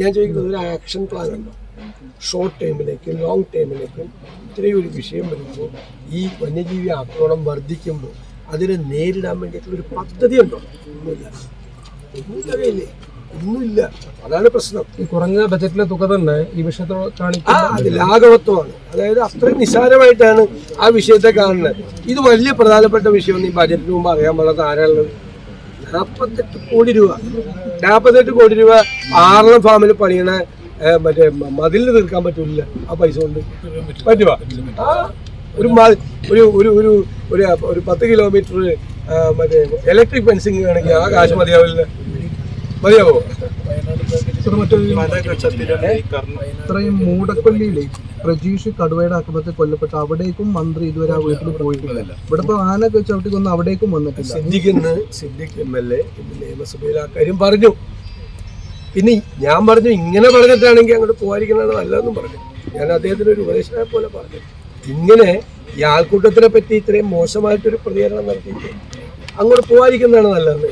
ഞാൻ ചോദിക്കുന്നത് ഒരു ആക്ഷൻ പ്ലാൻ ഉണ്ടോ? ഷോർട്ട് ടൈമിലേക്കും ലോങ് ടൈമിലേക്കും ഇത്രയും ഒരു വിഷയം വരുമ്പോൾ ഈ വന്യജീവി ആക്രമണം വർദ്ധിക്കുമ്പോൾ അതിനെ നേരിടാൻ വേണ്ടിയിട്ടുള്ള ഒരു പദ്ധതി ഉണ്ടോ? ഒന്നുമില്ല. ഒന്നുമില്ലേ. ഒന്നുമില്ല. അതാണ് പ്രശ്നം. ഈ കുറഞ്ഞ ബജറ്റിലെ തുക തന്നെ ഈ വിഷയത്തെ ആ കാണിക്കുന്ന അത് ലാഘവത്വമാണ്. അതായത് അത്രയും നിസാരമായിട്ടാണ് ആ വിഷയത്തെ കാണുന്നത്. ഇത് വലിയ പ്രധാനപ്പെട്ട വിഷയമാണ് ഈ ബജറ്റിന് മുമ്പ് അറിയാൻ പാടാത്ത ആരാളുള്ളത് നാൽപ്പത്തെട്ട് കോടി രൂപ. നാൽപ്പത്തെട്ട് കോടി രൂപ ആറളം ഫാമിൽ പണിയണ മറ്റേ മതിൽ തീർക്കാൻ പറ്റൂല. ആ പൈസ കൊണ്ട് പറ്റുവാ? ഒരു ഒരു ഒരു ഒരു ഒരു ഒരു പത്ത് കിലോമീറ്റർ മറ്റേ ഇലക്ട്രിക് ഫെൻസിങ് ആണെങ്കിൽ ആ കാശ് മതിയാവില്ല. മതിയാവോ? ഇത്രയും മൂടക്കൊല്ലിയിലേ പ്രജീഷ് കടുവയുടെ ആക്രമണത്തിൽ കൊല്ലപ്പെട്ട അവിടേക്കും മന്ത്രി ഇതുവരെ ആ വീട്ടിൽ പോയിട്ടില്ല. ഇവിടെ ഇപ്പൊ ആനൊക്കെ ചവിട്ടി കൊന്ന് അവിടേക്കും വന്നിട്ടില്ല. സിദ്ദിഖിന്ന് സിദ്ദിഖ് എം എൽ എ ഇന്ന് നിയമസഭയിൽ ആ കാര്യം പറഞ്ഞു. പിന്നെ ഞാൻ പറഞ്ഞു ഇങ്ങനെ പറഞ്ഞിട്ടാണെങ്കിൽ അങ്ങോട്ട് പോകാതിരിക്കുന്നതാണ് നല്ലതെന്നും പറഞ്ഞു. ഞാൻ അദ്ദേഹത്തിന് ഒരു ഉപദേശനെ പോലെ പറഞ്ഞു. ഇങ്ങനെ ഈ ആൾക്കൂട്ടത്തിനെ പറ്റി ഇത്രയും മോശമായിട്ടൊരു പ്രതികരണം നടത്തിയിട്ട് അങ്ങോട്ട് പോകാതിരിക്കുന്നതാണ് നല്ലതെന്ന്